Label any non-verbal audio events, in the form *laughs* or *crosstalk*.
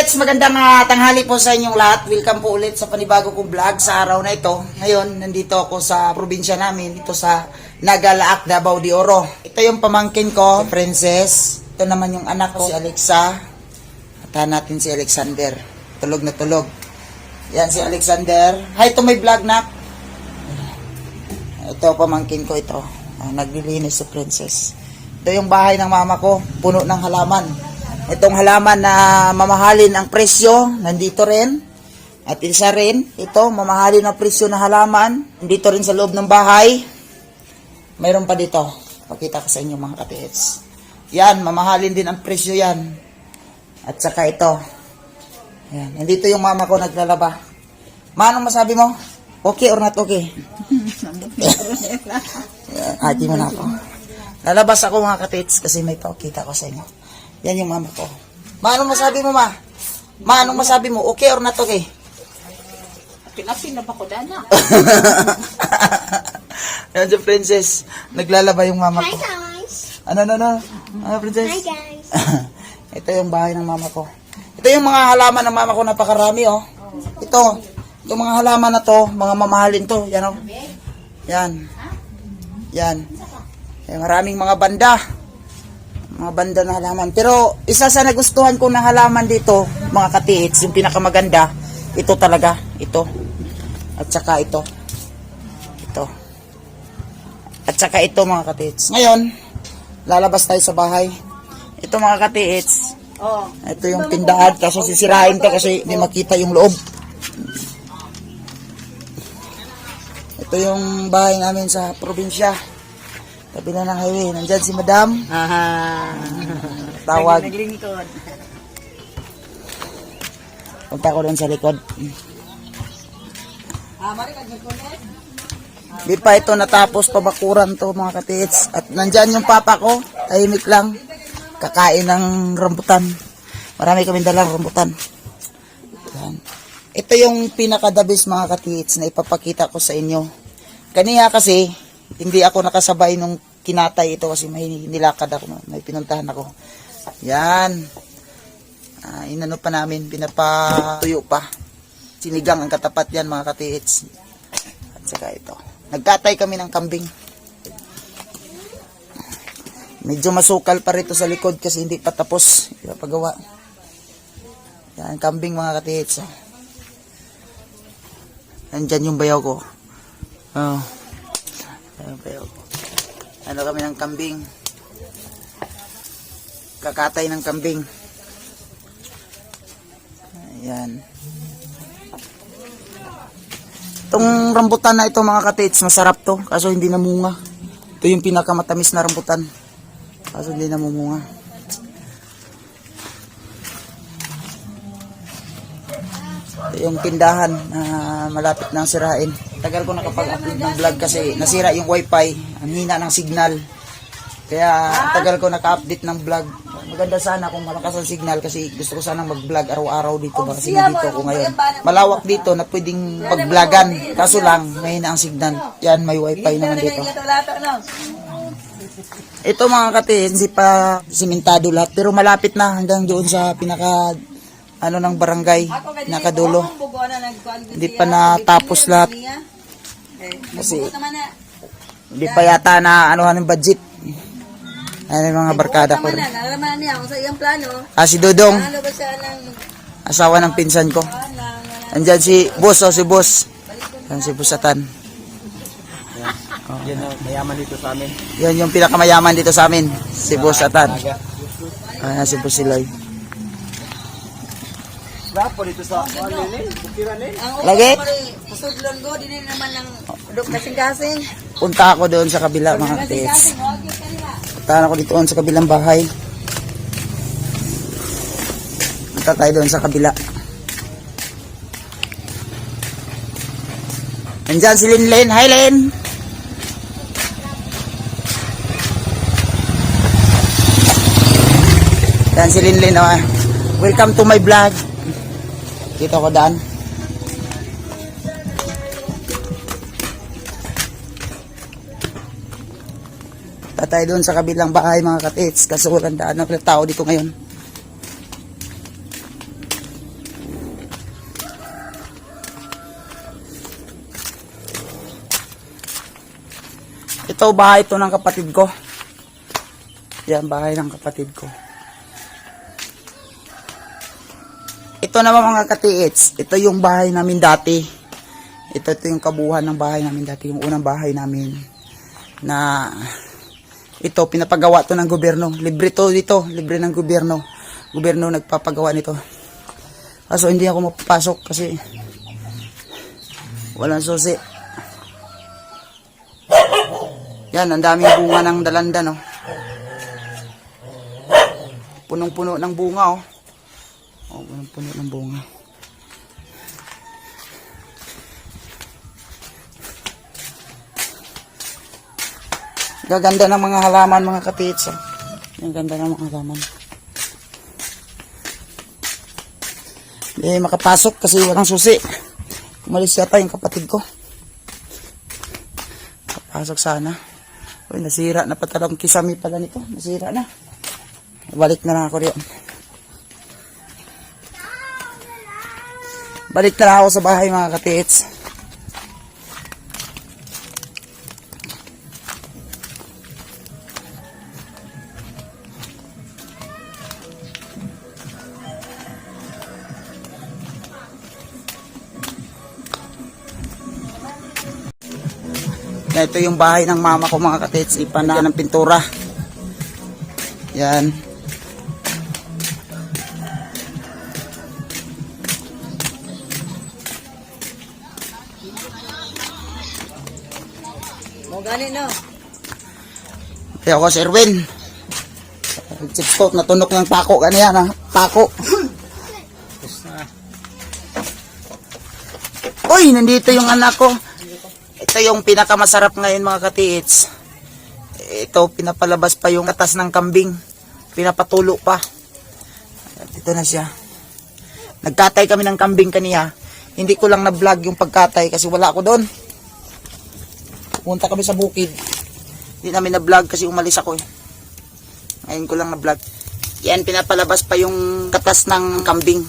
katits, magandang ah, tanghali po sa inyong lahat. Welcome po ulit sa panibago kong vlog sa araw na ito. Ngayon, nandito ako sa probinsya namin, dito sa Nagalaak, Davao de Oro. Ito yung pamangkin ko, si Princess. Ito naman yung anak ko, si Alexa. At natin si Alexander. Tulog na tulog. Yan si Alexander. Hi to my vlog na. Ito, pamangkin ko ito. Ah, naglilinis si Princess. Ito yung bahay ng mama ko, puno ng halaman. Itong halaman na mamahalin ang presyo, nandito rin. At isa rin, ito, mamahalin ang presyo ng halaman. Nandito rin sa loob ng bahay. Mayroon pa dito. Pakita ko sa inyo mga katiits. Yan, mamahalin din ang presyo yan. At saka ito. Yan, nandito yung mama ko naglalaba. Ma, anong masabi mo? Okay or not okay? *laughs* Hati mo na ako. Lalabas ako mga katits kasi may pakita ko sa inyo. Yan yung mama ko. Ma, anong masabi mo ma? Ma, anong masabi mo? Okay or not okay? Pinapin na ba ko dana? *laughs* Yan si Princess. Naglalaba yung mama Hi ko. guys! Ano, ano, ano? Ano, Princess? Hi guys! *laughs* Ito yung bahay ng mama ko. Ito yung mga halaman ng mama ko, napakarami oh. Ito, itong mga halaman na to, mga mamahalin to, yan oh. Yan. Yan. Eh, maraming mga banda. Mga banda na halaman. Pero isa sa nagustuhan ko na halaman dito, mga katiits, yung pinakamaganda, ito talaga, ito. At saka ito. Ito. At saka ito mga katiits. Ngayon, lalabas tayo sa bahay. Ito mga katiits, Oh. ito yung tindahan kaso sisirain to kasi hindi makita yung loob. Ito yung bahay namin sa probinsya. Tabi na ng highway. Nandyan si madam. Aha. *laughs* Tawag. Naglingkod. Punta ko doon sa likod. Ah. Di pa ito natapos pabakuran to mga katiits. At nandyan yung papa ko. Tahimik lang. Kakain ng rambutan. Marami kami dalang rambutan. Yan. Ito yung pinakadabis mga katiits na ipapakita ko sa inyo. Kaniya kasi, hindi ako nakasabay nung kinatay ito kasi may nilakad ako. May pinuntahan ako. Yan. Ah, inano pa namin, pinapatuyo pa. Sinigang ang katapat yan mga katiits. At saka ito. Nagkatay kami ng kambing. Medyo masukal pa rito sa likod kasi hindi pa tapos. Ipapagawa. Yan, kambing mga katiits. Nandyan yung bayaw ko. Oh. Ko. Ano kami ng kambing. Kakatay ng kambing. Ayan. Itong rambutan na ito mga katits, masarap to. Kaso hindi namunga. Ito yung pinakamatamis na rambutan. Kaso hindi namumunga. Ito yung tindahan na malapit nang sirain. Tagal ko nakapag-upload ng vlog kasi nasira yung wifi. Ang hina ng signal. Kaya tagal ko naka-update ng vlog. Maganda sana kung malakas ang signal kasi gusto ko sana mag-vlog araw-araw dito ba kasi dito ako ngayon. Malawak dito na pwedeng pag-vlogan. Kaso lang, mahina ang signal. Yan, may wifi naman dito. Ito mga kate, hindi pa simentado lahat. Pero malapit na hanggang doon sa pinaka ano ng barangay, pinakadulo. Hindi pa natapos lahat. Kasi hindi pa yata na anuhan ng budget. Ayan yung mga barkada ko rin. Naman na, nalalaman niya ako sa iyang plano. Ah, si Dodong, Ano ba siya ng asawa ng pinsan ko. ng Andyan si Boss, oh, si Boss. Yan si Busatan. Yan ang mayaman dito sa amin. Yan yung pinakamayaman dito sa amin, si Boss Atan. Ayan si Boss Siloy. Lapo dito sa Alilin, Bukiranin. Ang Lagi? Pusudlon ko, din naman ng duk kasing-kasing. Punta ako doon sa kabila mga yung kanila. Punta ako dito sa kabilang bahay. Punta tayo doon sa kabila. Nandyan si Linlen. Hi, Len! Yan si Linlen. Oh. Welcome to my vlog. Dito ko daan. tayo doon sa kabilang bahay mga katits. Kaso walang daan na tao dito ngayon. Ito bahay ito ng kapatid ko. Yan bahay ng kapatid ko. Ito naman mga katiits. Ito yung bahay namin dati. Ito, ito yung kabuhan ng bahay namin dati. Yung unang bahay namin na ito, pinapagawa to ng gobyerno. Libre to dito, libre ng gobyerno. Gobyerno nagpapagawa nito. Kaso hindi ako mapapasok kasi walang susi. Yan, ang daming bunga ng dalanda, no? Punong-puno ng bunga, oh. Oh, punong-puno ng bunga. Gaganda ng mga halaman, mga katits, oh. Ang ganda ng mga halaman. Hindi makapasok kasi walang susi. Umalis yata yung kapatid ko. Kapasok sana. Uy, nasira na pa talagang kisami pala nito. Nasira na. Balik na lang ako riyan. Balik na lang ako sa bahay mga katits. Ito yung bahay ng mama ko mga katits. Ipana ng pintura. Yan. Mo gani no. Kaya ako si Erwin. Chip coat na tunok ng pako kaniya na pako. Uy, nandito yung anak ko. Ito yung pinakamasarap ngayon mga katiits. Ito, pinapalabas pa yung katas ng kambing. Pinapatulo pa. At ito na siya. Nagkatay kami ng kambing kaniya. Hindi ko lang na-vlog yung pagkatay kasi wala ako doon. Punta kami sa bukid. Hindi namin na-vlog kasi umalis ako eh. Ngayon ko lang na-vlog. Yan, pinapalabas pa yung katas ng kambing.